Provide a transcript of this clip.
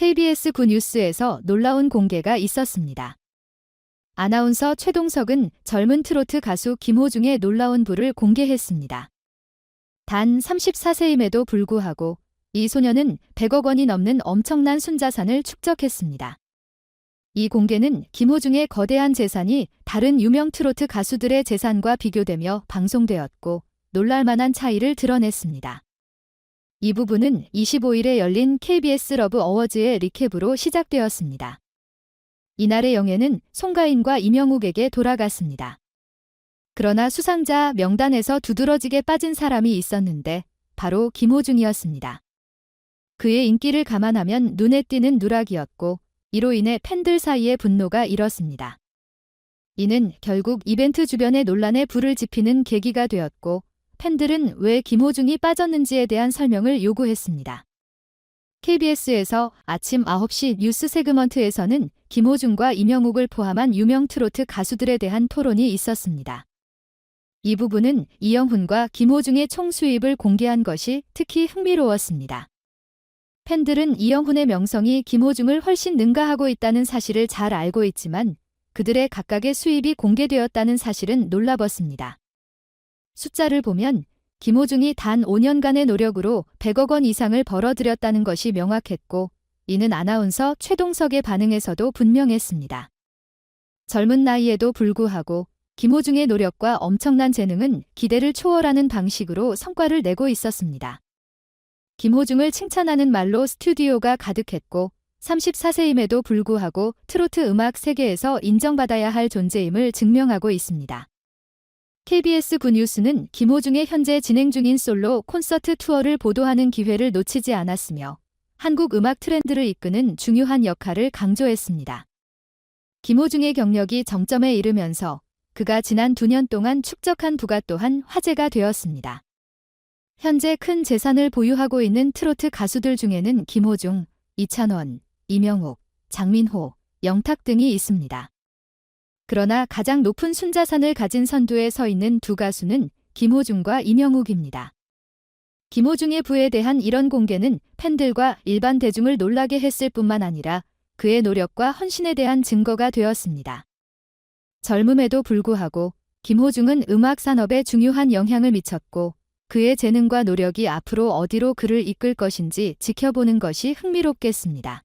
KBS 9 뉴스에서 놀라운 공개가 있었습니다. 아나운서 최동석은 젊은 트로트 가수 김호중의 놀라운 부를 공개했습니다. 단 34세임에도 불구하고 이 소녀는 100억 원이 넘는 엄청난 순자산을 축적했습니다. 이 공개는 김호중의 거대한 재산이 다른 유명 트로트 가수들의 재산과 비교되며 방송되었고 놀랄만한 차이를 드러냈습니다. 이 부분은 25일에 열린 KBS 러브 어워즈의 리캡으로 시작되었습니다. 이날의 영예는 송가인과 이명욱에게 돌아갔습니다. 그러나 수상자 명단에서 두드러지게 빠진 사람이 있었는데 바로 김호중이었습니다. 그의 인기를 감안하면 눈에 띄는 누락이었고 이로 인해 팬들 사이에 분노가 일었습니다. 이는 결국 이벤트 주변의 논란에 불을 지피는 계기가 되었고 팬들은 왜 김호중이 빠졌는지에 대한 설명을 요구했습니다. KBS에서 아침 9시 뉴스 세그먼트에서는 김호중과 이명욱을 포함한 유명 트로트 가수들에 대한 토론이 있었습니다. 이 부분은 이영훈과 김호중의 총 수입을 공개한 것이 특히 흥미로웠습니다. 팬들은 이영훈의 명성이 김호중을 훨씬 능가하고 있다는 사실을 잘 알고 있지만 그들의 각각의 수입이 공개되었다는 사실은 놀라웠습니다. 숫자를 보면 김호중이 단 5년간의 노력으로 100억 원 이상을 벌어들였다는 것이 명확했고 이는 아나운서 최동석의 반응에서도 분명했습니다. 젊은 나이에도 불구하고 김호중의 노력과 엄청난 재능은 기대를 초월하는 방식으로 성과를 내고 있었습니다. 김호중을 칭찬하는 말로 스튜디오가 가득했고 34세임에도 불구하고 트로트 음악 세계에서 인정받아야 할 존재임을 증명하고 있습니다. KBS 9 뉴스는 김호중의 현재 진행 중인 솔로 콘서트 투어를 보도하는 기회를 놓치지 않았으며 한국 음악 트렌드를 이끄는 중요한 역할을 강조했습니다. 김호중의 경력이 정점에 이르면서 그가 지난 두년 동안 축적한 부가 또한 화제가 되었습니다. 현재 큰 재산을 보유하고 있는 트로트 가수들 중에는 김호중, 이찬원, 이명욱, 장민호, 영탁 등이 있습니다. 그러나 가장 높은 순자산을 가진 선두에 서 있는 두 가수는 김호중과 이명욱입니다. 김호중의 부에 대한 이런 공개는 팬들과 일반 대중을 놀라게 했을 뿐만 아니라 그의 노력과 헌신에 대한 증거가 되었습니다. 젊음에도 불구하고 김호중은 음악 산업에 중요한 영향을 미쳤고 그의 재능과 노력이 앞으로 어디로 그를 이끌 것인지 지켜보는 것이 흥미롭겠습니다.